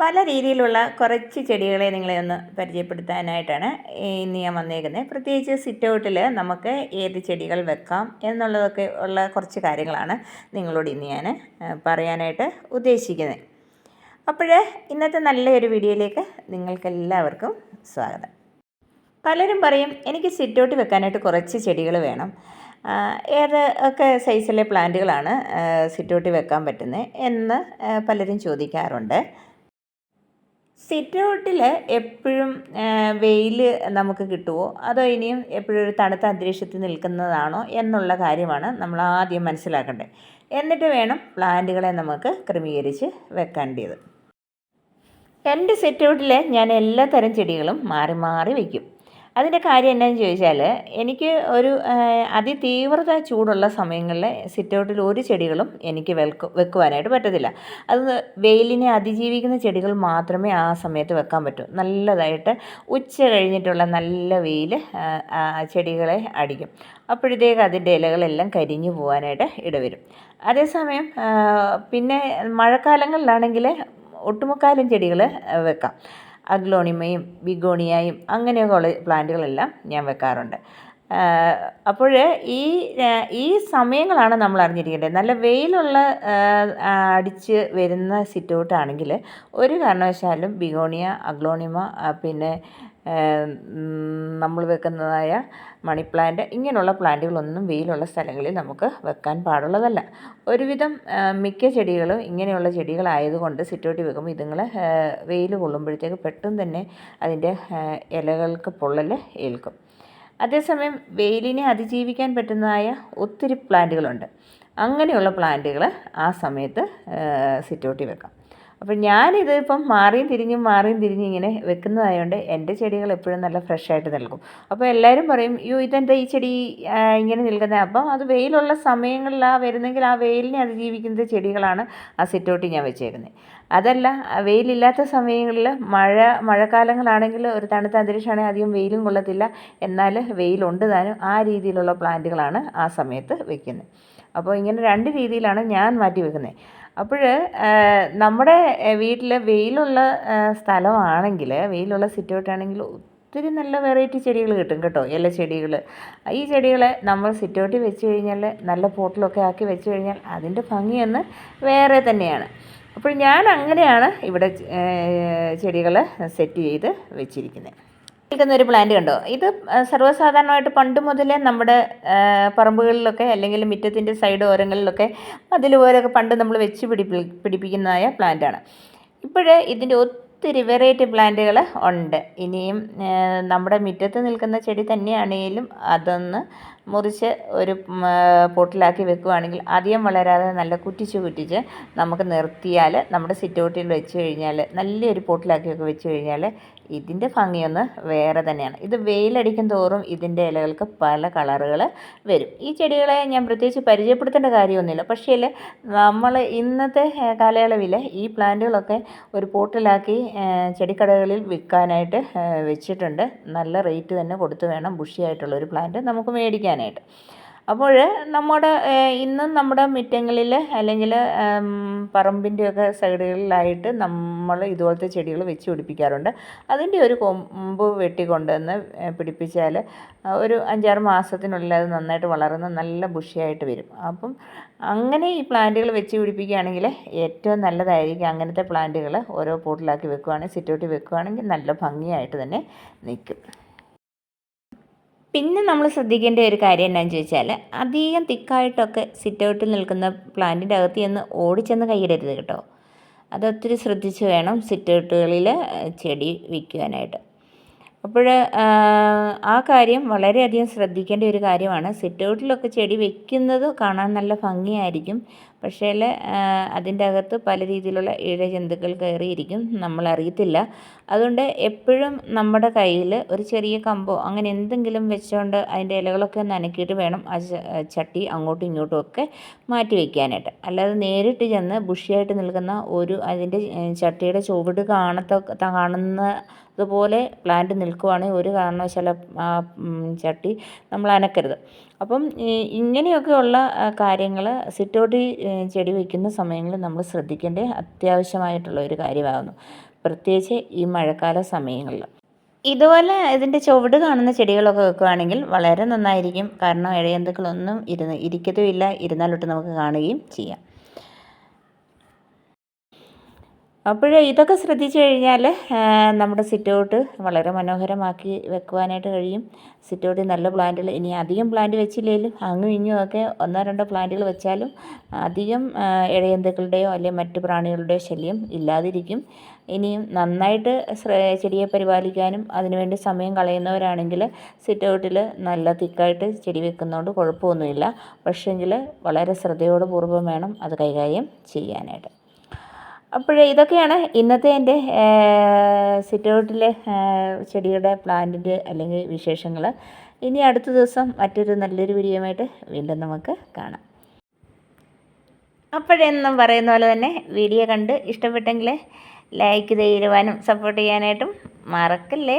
പല രീതിയിലുള്ള കുറച്ച് ചെടികളെ നിങ്ങളെ ഒന്ന് പരിചയപ്പെടുത്താനായിട്ടാണ് ഇന്ന് ഞാൻ വന്നേക്കുന്നത്. പ്രത്യേകിച്ച് സിറ്റ് ഔട്ടിൽ നമുക്ക് ഏത് ചെടികൾ വെക്കാം എന്നുള്ളതൊക്കെ ഉള്ള കുറച്ച് കാര്യങ്ങളാണ് നിങ്ങളോട് ഇന്ന് ഞാൻ പറയാനായിട്ട് ഉദ്ദേശിക്കുന്നത്. അപ്പോഴേ ഇന്നത്തെ നല്ലൊരു വീഡിയോയിലേക്ക് നിങ്ങൾക്കെല്ലാവർക്കും സ്വാഗതം. പലരും പറയും എനിക്ക് സിറ്റ് ഔട്ട് വെക്കാനായിട്ട് കുറച്ച് ചെടികൾ വേണം. ഏത് ഒക്കെ സൈസിലെ പ്ലാന്റുകളാണ് സിറ്റ് ഔട്ടിൽ വെക്കാൻ പറ്റുന്നത്? എന്ന് പലരും ചോദിക്കാറുണ്ട്. സിറ്റ് ഔട്ടിൽ എപ്പോഴും വെയിൽ നമുക്ക് കിട്ടുമോ അതോ ഇനിയും എപ്പോഴും ഒരു തണുത്ത അന്തരീക്ഷത്തിൽ നിൽക്കുന്നതാണോ എന്നുള്ള കാര്യമാണ് നമ്മൾ ആദ്യം മനസ്സിലാക്കേണ്ടത്. എന്നിട്ട് വേണം പ്ലാന്റുകളെ നമുക്ക് ക്രമീകരിച്ച് വെക്കേണ്ടത്. എന്റെ സിറ്റ് ഔട്ടിൽ ഞാൻ എല്ലാ തരം ചെടികളും മാറി മാറി വയ്ക്കും അതിന്റെ കാര്യം എന്നാന്ന് ചോദിച്ചാൽ എനിക്ക് ഒരു അതിതീവ്രത ചൂടുള്ള സമയങ്ങളിൽ സിറ്റൗട്ടിൽ ഒരു ചെടികളും എനിക്ക് വെൽക്കു വെക്കുവാനായിട്ട് പറ്റത്തില്ല. അത് വെയിലിനെ അതിജീവിക്കുന്ന ചെടികൾ മാത്രമേ ആ സമയത്ത് വെക്കാൻ പറ്റൂ. നല്ലതായിട്ട് ഉച്ച കഴിഞ്ഞിട്ടുള്ള നല്ല വെയിൽ ചെടികളെ അടിക്കും. അപ്പോഴത്തേക്ക് അതിന്റെ ഇലകളെല്ലാം കരിഞ്ഞു പോകാനായിട്ട് ഇടവരും. അതേസമയം പിന്നെ മഴക്കാലങ്ങളിലാണെങ്കിൽ ഒട്ടുമുക്കാലും ചെടികൾ വെക്കാം. അഗ്ലോണിമയും ബിഗോണിയയും അങ്ങനെയൊക്കെയുള്ള പ്ലാന്റുകളെല്ലാം ഞാൻ വെക്കാറുണ്ട്. അപ്പോൾ ഈ ഈ സമയങ്ങളാണ് നമ്മൾ അറിഞ്ഞിരിക്കേണ്ടത്. നല്ല വെയിലുള്ള അടിച്ച് വരുന്ന സിറ്റൗട്ടാണെങ്കിൽ ഒരു കാരണവശാലും ബിഗോണിയ അഗ്ലോണിമ പിന്നെ നമ്മൾ വെക്കുന്നതായ മണി പ്ലാന്റ്. ഇങ്ങനെയുള്ള പ്ലാന്റുകളൊന്നും വെയിലുള്ള സ്ഥലങ്ങളിൽ നമുക്ക് വെക്കാൻ പാടുള്ളതല്ല. ഒരുവിധം മിക്ക ചെടികളും ഇങ്ങനെയുള്ള ചെടികളായതുകൊണ്ട് സിറ്റോട്ടി വെക്കുമ്പോൾ ഇതുങ്ങൾ വെയിൽ കൊള്ളുമ്പോഴത്തേക്ക് പെട്ടെന്ന് തന്നെ അതിന്റെ ഇലകൾക്ക് പൊള്ളൽ ഏൽക്കും. അതേസമയം വെയിലിനെ അതിജീവിക്കാൻ പറ്റുന്നതായ ഒത്തിരി പ്ലാന്റുകളുണ്ട്. അങ്ങനെയുള്ള പ്ലാന്റുകൾ ആ സമയത്ത് സിറ്റോട്ടി വെക്കാം. അപ്പോൾ ഞാനിത് ഇപ്പം മാറിയും തിരിഞ്ഞും മാറിയും തിരിഞ്ഞും ഇങ്ങനെ വെക്കുന്നതായതുകൊണ്ട് എന്റെ ചെടികൾ എപ്പോഴും നല്ല ഫ്രഷായിട്ട് നിൽക്കും അപ്പോൾ എല്ലാവരും പറയും യോ ഇതെന്താ ഈ ചെടി ഇങ്ങനെ നിൽക്കുന്നത് അപ്പം അത് വെയിലുള്ള സമയങ്ങളിൽ ആ വരുന്നെങ്കിൽ ആ വെയിലിനെ അതിജീവിക്കുന്ന ചെടികളാണ് ആ സിറ്റോട്ടി ഞാൻ വെച്ചേക്കുന്നത് അതല്ല വെയിലില്ലാത്ത സമയങ്ങളിൽ മഴ മഴക്കാലങ്ങളാണെങ്കിൽ ഒരു തണുത്ത അന്തരീക്ഷമാണെങ്കിൽ അധികം വെയിലും കൊള്ളത്തില്ല. എന്നാൽ വെയിലുണ്ട് താനും ആ രീതിയിലുള്ള പ്ലാന്റുകളാണ് ആ സമയത്ത് വെക്കുന്നത് അപ്പോൾ ഇങ്ങനെ രണ്ട് രീതിയിലാണ് ഞാൻ മാറ്റി വെക്കുന്നത് അപ്പോൾ നമ്മുടെ വീട്ടിൽ വെയിലുള്ള സ്ഥലമാണെങ്കിൽ വെയിലുള്ള സിറ്റൗട്ടാണെങ്കിൽ ഒത്തിരി നല്ല വെറൈറ്റി ചെടികൾ കിട്ടും കേട്ടോ എല്ലാ ചെടികൾ ഈ ചെടികളെ നമ്മൾ സിറ്റൗട്ടിൽ വെച്ച് കഴിഞ്ഞാൽ നല്ല പോട്ടിലൊക്കെ ആക്കി വെച്ച് കഴിഞ്ഞാൽ അതിന്റെ ഭംഗിയൊന്ന് വേറെ തന്നെയാണ്. അപ്പോൾ ഞാൻ അങ്ങനെയാണ് ഇവിടെ ചെടികൾ സെറ്റ് ചെയ്ത് വെച്ചിരിക്കുന്നത് നിൽക്കുന്ന ഒരു പ്ലാന്റ് കണ്ടോ? ഇത് സർവസാധാരണമായിട്ട് പണ്ട് മുതലേ നമ്മുടെ പറമ്പുകളിലൊക്കെ അല്ലെങ്കിൽ മുറ്റത്തിന്റെ സൈഡ് ഓരങ്ങളിലൊക്കെ അതിലുപോലൊക്കെ പണ്ട് നമ്മൾ വെച്ച് പിടിപ്പി പിടിപ്പിക്കുന്നതായ പ്ലാന്റാണ് ഇപ്പോഴേ ഇതിന്റെ ഒത്തിരി വെറൈറ്റി പ്ലാന്റുകൾ ഉണ്ട്. ഇനിയും നമ്മുടെ മുറ്റത്ത് നിൽക്കുന്ന ചെടി തന്നെയാണെങ്കിലും അതൊന്ന് മുറിച്ച് ഒരു പോട്ടിലാക്കി വെക്കുകയാണെങ്കിൽ അധികം വളരാതെ നല്ല കുറ്റിച്ച് കുറ്റിച്ച് നമുക്ക് നിർത്തിയാൽ നമ്മുടെ സിറ്റൗട്ടിൽ വെച്ച് കഴിഞ്ഞാൽ നല്ലൊരു പോട്ടിലാക്കിയൊക്കെ വെച്ച് കഴിഞ്ഞാൽ ഇതിന്റെ ഭംഗിയൊന്ന് വേറെ തന്നെയാണ്. ഇത് വെയിലടിക്കും തോറും ഇതിന്റെ ഇലകൾക്ക് പല കളറുകൾ വരും. ഈ ചെടികളെ ഞാൻ പ്രത്യേകിച്ച് പരിചയപ്പെടുത്തേണ്ട കാര്യമൊന്നുമില്ല. പക്ഷേ നമ്മൾ ഇന്നത്തെ കാലയളവിൽ ഈ പ്ലാന്റുകളൊക്കെ ഒരു പോട്ടിലാക്കി ചെടിക്കടകളിൽ വിൽക്കാനായിട്ട് വെച്ചിട്ടുണ്ട്. നല്ല റേറ്റ് തന്നെ കൊടുത്ത് വേണം ബുഷിയായിട്ടുള്ള ഒരു പ്ലാന്റ് നമുക്ക് മേടിക്കാനായിട്ട്. അപ്പോൾ നമ്മുടെ ഇന്ന് നമ്മുടെ മുറ്റങ്ങളിൽ അല്ലെങ്കിൽ പറമ്പിന്റെയൊക്കെ സൈഡുകളിലായിട്ട് നമ്മൾ ഇതുപോലത്തെ ചെടികൾ വെച്ച് പിടിപ്പിക്കാറുണ്ട്. അതിന്റെ ഒരു കൊമ്പ് വെട്ടിക്കൊണ്ടുവന്ന് പിടിപ്പിച്ചാൽ ഒരു അഞ്ചാറ് മാസത്തിനുള്ളിൽ അത് നന്നായിട്ട് വളർന്ന് നല്ല ബുഷിയായിട്ട് വരും. അപ്പം അങ്ങനെ ഈ പ്ലാന്റുകൾ വെച്ച് പിടിപ്പിക്കുകയാണെങ്കിൽ ഏറ്റവും നല്ലതായിരിക്കും അങ്ങനത്തെ പ്ലാന്റുകൾ ഓരോ പോട്ടിലാക്കി വെക്കുകയാണെങ്കിൽ സിറ്റൗട്ടിൽ വെക്കുകയാണെങ്കിൽ നല്ല ഭംഗിയായിട്ട് തന്നെ നിൽക്കും. പിന്നെ നമ്മൾ ശ്രദ്ധിക്കേണ്ട ഒരു കാര്യം എന്താണെന്ന് ചോദിച്ചാൽ അധികം തിക്കായിട്ടൊക്കെ സിറ്റ് ഔട്ടിൽ നിൽക്കുന്ന പ്ലാന്റിന്റെ അകത്ത് ചെന്ന് ഓടിച്ചെന്ന് കൈയിടരുത് കേട്ടോ. അതൊത്തിരി ശ്രദ്ധിച്ച് വേണം സിറ്റ് ഔട്ടുകളിൽ ചെടി വിൽക്കുവാനായിട്ട്. അപ്പോൾ ആ കാര്യം വളരെയധികം ശ്രദ്ധിക്കേണ്ട ഒരു കാര്യമാണ്. സിറ്റ് ഔട്ടിലൊക്കെ ചെടി വെക്കുന്നത് കാണാൻ നല്ല ഭംഗിയായിരിക്കും. പക്ഷേ അതിന്റെ അകത്ത് പല രീതിയിലുള്ള ഇഴജന്തുക്കൾ കയറിയിരിക്കും. നമ്മൾ നമ്മളറിയത്തില്ല. അതുകൊണ്ട് എപ്പോഴും നമ്മുടെ കയ്യിൽ ഒരു ചെറിയ കമ്പോ അങ്ങനെ എന്തെങ്കിലും വെച്ചുകൊണ്ട് അതിന്റെ ഇലകളൊക്കെ നനക്കിയിട്ട് വേണം ആ ചട്ടി അങ്ങോട്ടും ഇങ്ങോട്ടും ഒക്കെ മാറ്റി വയ്ക്കാനായിട്ട് അല്ലാതെ നേരിട്ട് ചെന്ന് ബുഷിയായിട്ട് നിൽക്കുന്ന ഒരു അതിന്റെ ചട്ടിയുടെ ചുവട് കാണത്ത കാണുന്ന അതുപോലെ പ്ലാന്റ് നിൽക്കുവാണെങ്കിൽ ഒരു കാരണവശാല ചട്ടി നമ്മൾ അനക്കരുത്. അപ്പം ഇങ്ങനെയൊക്കെയുള്ള കാര്യങ്ങൾ സിറ്റോട്ടി ചെടി വയ്ക്കുന്ന സമയങ്ങളിൽ നമ്മൾ ശ്രദ്ധിക്കേണ്ട അത്യാവശ്യമായിട്ടുള്ള ഒരു കാര്യമാകുന്നു. പ്രത്യേകിച്ച് ഈ മഴക്കാല സമയങ്ങളിൽ. ഇതുപോലെ ഇതിന്റെ ചുവട് കാണുന്ന ചെടികളൊക്കെ വെക്കുകയാണെങ്കിൽ വളരെ നന്നായിരിക്കും. കാരണം ഇഴജന്തുക്കളൊന്നും ഇരുന്ന് ഇരിക്കത്തുമില്ല. ഇരുന്നാലൊട്ട് നമുക്ക് കാണുകയും ചെയ്യാം. അപ്പോൾ ഇതൊക്കെ ശ്രദ്ധിച്ചു കഴിഞ്ഞാൽ നമ്മുടെ സിറ്റൗട്ട് വളരെ മനോഹരമാക്കി വെക്കുവാനായിട്ട് കഴിയും. സിറ്റൗട്ടിൽ നല്ല പ്ലാന്റുകൾ ഇനി അധികം പ്ലാന്റ് വെച്ചില്ലെങ്കിലും അങ്ങും ഇങ്ങും ഒക്കെ ഒന്നോ രണ്ടോ പ്ലാന്റുകൾ വെച്ചാലും അധികം ഇഴയന്തുക്കളുടെയോ അല്ലെങ്കിൽ മറ്റു പ്രാണികളുടെയോ ശല്യം ഇല്ലാതിരിക്കും. ഇനിയും നന്നായിട്ട് ചെടിയെ പരിപാലിക്കാനും അതിനുവേണ്ടി സമയം കളയുന്നവരാണെങ്കിൽ സിറ്റൗട്ടിൽ നല്ല തിക്കായിട്ട് ചെടി വെക്കുന്നതുകൊണ്ട് കുഴപ്പമൊന്നുമില്ല. പക്ഷേങ്കിൽ വളരെ ശ്രദ്ധയോടുപൂർവം വേണം അത് കൈകാര്യം ചെയ്യാനായിട്ട്. അപ്പോൾ ഇതൊക്കെയാണ് ഇന്നത്തെ എന്റെ സിറ്റൗട്ടിലെ ചെടിയുടെ പ്ലാന്റിന്റെ അല്ലെങ്കിൽ വിശേഷങ്ങൾ. ഇനി അടുത്ത ദിവസം മറ്റൊരു നല്ലൊരു വീഡിയോയുമായിട്ട് വീണ്ടും നമുക്ക് കാണാം. അപ്പോഴെന്നും പറയുന്ന പോലെ തന്നെ വീഡിയോ കണ്ട് ഇഷ്ടപ്പെട്ടെങ്കിൽ ലൈക്ക് ചെയ്യുവാനും സപ്പോർട്ട് ചെയ്യാനായിട്ടും മറക്കല്ലേ?